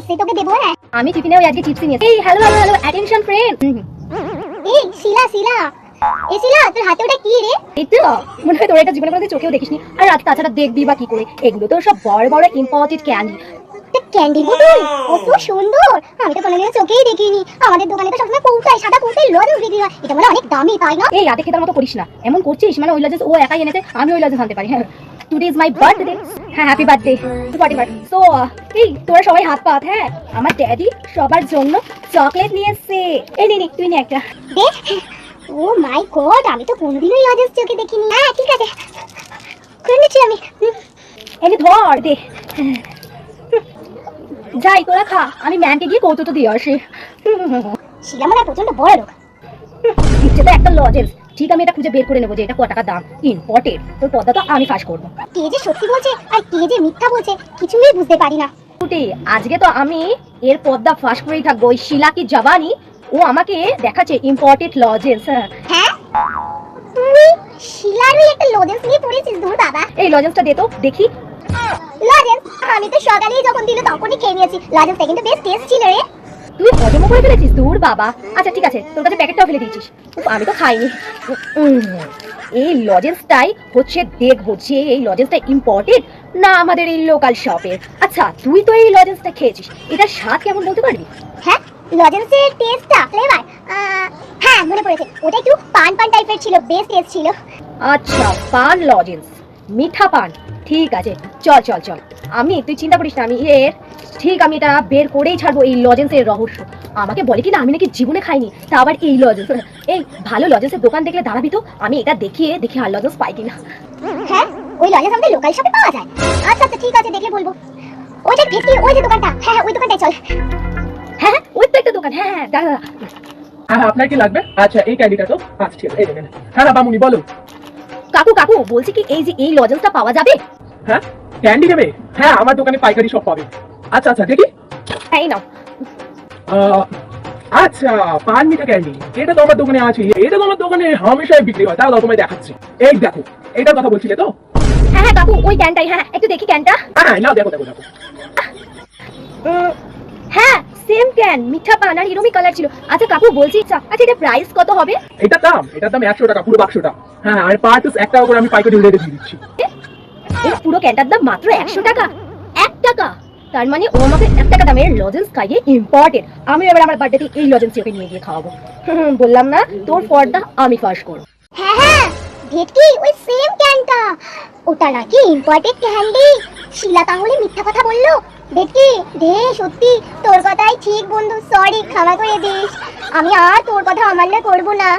এসছে তোকে দেবো হ্যাঁ? আমি টিফিনে ওই আজকে চিপস নিয়েছি। এই hello hello hello attention friend এই শিলা শিলা। এ শিলা তোর হাতে ওটা কি রে? এই তো মনে হয় তোর এটা জীবনে কোনোদিন চোখেও দেখিসনি। আর রাত তাছাড়া দেখবি বা কি করে? এগুলো তো সব বড় বড় ইম্পর্টেন্ট ক্যান্ডি ক্যান্ডি বোতল কত সুন্দর। আমি তো কোনোদিন চোখেই দেখিনি। আমাদের দোকানে তো সবসময় কৌটাই সাদা কৌটাই লজেন্স বিক্রি হয়। এটা মানে অনেক দামি তাই না? এই রাতে খেতার মতো করিস না। এমন করছিস? মানে ওই লজেস ও একাই এনেছে আমি ওই লজেস আনতে পারি হ্যাঁ। টুডে ইজ মাই বার্থডে হ্যাঁ happy birthday forty five so এই তোরা সবাই হাত পাত হ্যাঁ? আমার ড্যাডি সবার জন্য চকলেট নিয়ে এসছে। এই নে তুই নে একটা। ও মাই গড আমি তো কোনোদিনই লজেন্স চোখে দেখিনি। হ্যাঁ ঠিক আছে। করে নিচ্ছি আমি। এই ধর দে। যাই তোরা খা। আমি ম্যামকে গিয়ে কৌতুক দিয়ে আসি। শিলা হয় প্রচণ্ড বড় লোক দিচ্ছে তো একটা লজেন্স। ঠিক আমি এটা খুঁজে বের করে নেব যে এটা ক টাকা দাম। ইম্পর্টেন্ট তোর পদ্মা তো আমি ফাঁস করব। কে যে সত্যি বলছে আর কে যে মিথ্যা বলছে কিছুই বুঝতে পারি না। টুটি আজকে তো আমি এর পদ্মা ফাঁস করেই থাকব। ওই শিলা কি জবানি ও আমাকে দেখাচ্ছে ইম্পর্টেন্ট লজেন্স হ্যাঁ। তুই শিলারই একটা লজেন্স নিয়ে পড়েছিস দূর বাবা। এই লজেন্সটা দে তো দেখি। লজেন্স আমি তো সকালেই যখন দিল তখনই খেয়ে নিয়েছি। লজেন্সটা কিন্তু বেশ টেস্ট ছিল রে। তুই হজমও করে ফেলেছিস? দূর বাবা। আচ্ছা ঠিক আছে তোর কাছে প্যাকেটটাও ফেলে দিয়েছিস। আমি তো খাইনি। এই লজেন্সটাই হচ্ছে দেখব যে এই লজেন্সটা ইম্পর্টেন্ট না আমাদের এই লোকাল শপের আচ্ছা তুই তো এই লজেন্সটা খেয়েছিস। এটার স্বাদ কেমন বলতে পারবি? হ্যাঁ লজেন্সের টেস্টটা ফ্লেভার হ্যাঁ মনে পড়েছে। ওটা একটু পান পান টাইপের ছিল বেশ টেস্ট ছিল। আচ্ছা পান লজেন্স মিঠা পান। ঠিক আছে চল চল চল। আমি তুই চিন্তা করিস না আমি এর ঠিক আমি এটা বের করেই ছাড়বো এই লজেন্সের রহস্য। আমাকে বলে কি না আমি নাকি জীবনে খাইনি তা আবার এই লজেন্স এই ভালো লজেন্সের দোকান দেখলে দাঁড়াবি তো আমি এটা দেখিয়ে দেখি আর লজেন্স পাই কিনা। হ্যাঁ ওই লজেন্স আমাদের লোকাল শপে পাওয়া যায়। আচ্ছা আচ্ছা ঠিক আছে দেখলে বলব। ওইটা ভেতরে ওই যে দোকানটা। হ্যাঁ হ্যাঁ ওই দোকানটায় চল। হ্যাঁ হ্যাঁ ওই তো একটা দোকান। হ্যাঁ হ্যাঁ দাঁড়া। হ্যাঁ আপনার কি লাগবে? আচ্ছা এই ক্যান্ডিটা তো। আচ্ছা ঠিক আছে এই দেখেন হ্যাঁ বামুনি বলো। কাকু কাকু বলছি কি এই যে এই লজেন্সটা পাওয়া যাবে? হ্যাঁ ক্যান্ডি নেবে হ্যাঁ আমার দোকানে পাইকারি সব পাবে। আচ্ছা আচ্ছা দেখি। হ্যাঁ এই নাও। আচ্ছা পান মিঠা ক্যান্ডি এটা তো আমার দোকানে আছে। এটা তো আমার দোকানে হামেশাই বিক্রি হয়। তাহলে তোমায় দেখাচ্ছি। এই দেখো এটার কথা বলছিলে তো? হ্যাঁ হ্যাঁ কাকু ওই ক্যানটাই। হ্যাঁ একটু দেখি ক্যানটা। হ্যাঁ না দেখো দেখো দেখো। হ্যাঁ সেম ক্যান মিঠা পান আর এরমই কালার ছিল। আচ্ছা কাকু বলছি আচ্ছা আচ্ছা এটা প্রাইস কত হবে? এটার দাম এটার দাম একশো টাকা পুরো বাক্সটা। হ্যাঁ আর পার পিস এক টাকা করে আমি পাইকারি রেটে দিয়ে দিচ্ছি। পুরো ক্যানটার দাম মাত্র একশো টাকা। এক টাকা। তার মানে ও আমাকে এক টাকা দামের লজেন্স খাইয়ে ইম্পর্টেন্ট আমি এবার আমার বার্থডেতে এই লজেন্স ওকে নিয়ে গিয়ে খাওয়াবো। বললাম না, তোর পর্দা আমি ফাঁস করব। হ্যাঁ হ্যাঁ ভেটকি, ওই সেম ক্যানটা ওটা নাকি ইম্পর্টেন্ট ক্যান্ডি শিলা তাহলে মিথ্যা কথা বলল? ভেটকি, দে, সত্যি, তোর কথাই ঠিক বন্ধু সরি ক্ষমা করে দিস। আমি আর তোর কথা অমান্য করব না।